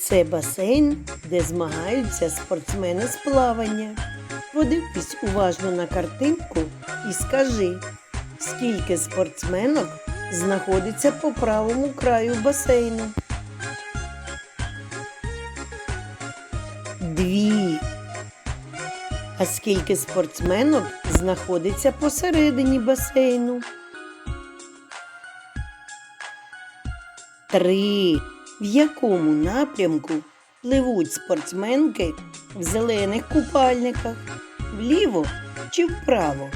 Це басейн, де змагаються спортсмени з плавання. Подивись уважно на картинку і скажи, скільки спортсменок знаходиться по правому краю басейну. Дві. А скільки спортсменок знаходиться посередині басейну? Три. В якому напрямку пливуть спортсменки в зелених купальниках? Вліво чи вправо?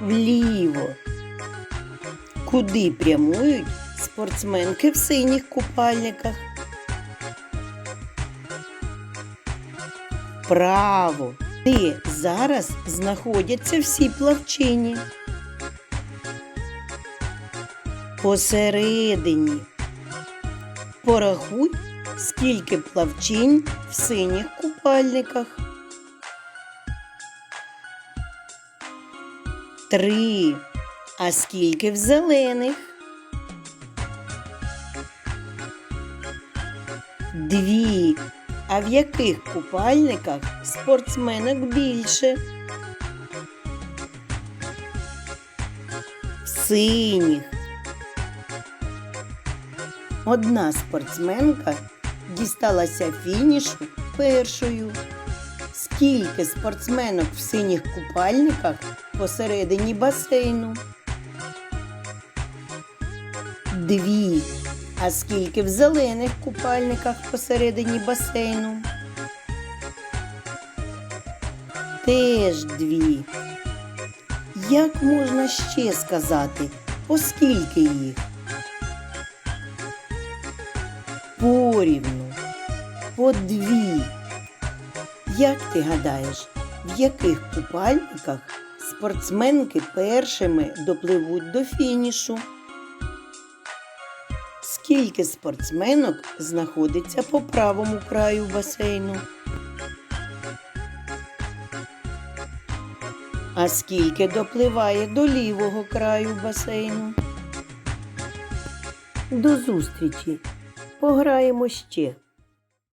Вліво. Куди прямують спортсменки в синіх купальниках? Право. Де зараз знаходяться всі плавчині? Посередині. Порахуй, скільки плавчинь в синіх купальниках. Три. А скільки в зелених? Дві. А в яких купальниках спортсменок більше? В синіх. Одна спортсменка дісталася фінішу першою. Скільки спортсменок в синіх купальниках посередині басейну? Дві. А скільки в зелених купальниках посередині басейну? Теж дві. Як можна ще сказати, оскільки їх? Порівну. По дві. Як ти гадаєш, в яких купальниках спортсменки першими допливуть до фінішу? Скільки спортсменок знаходиться по правому краю басейну? А скільки допливає до лівого краю басейну? До зустрічі! Пограємо ще.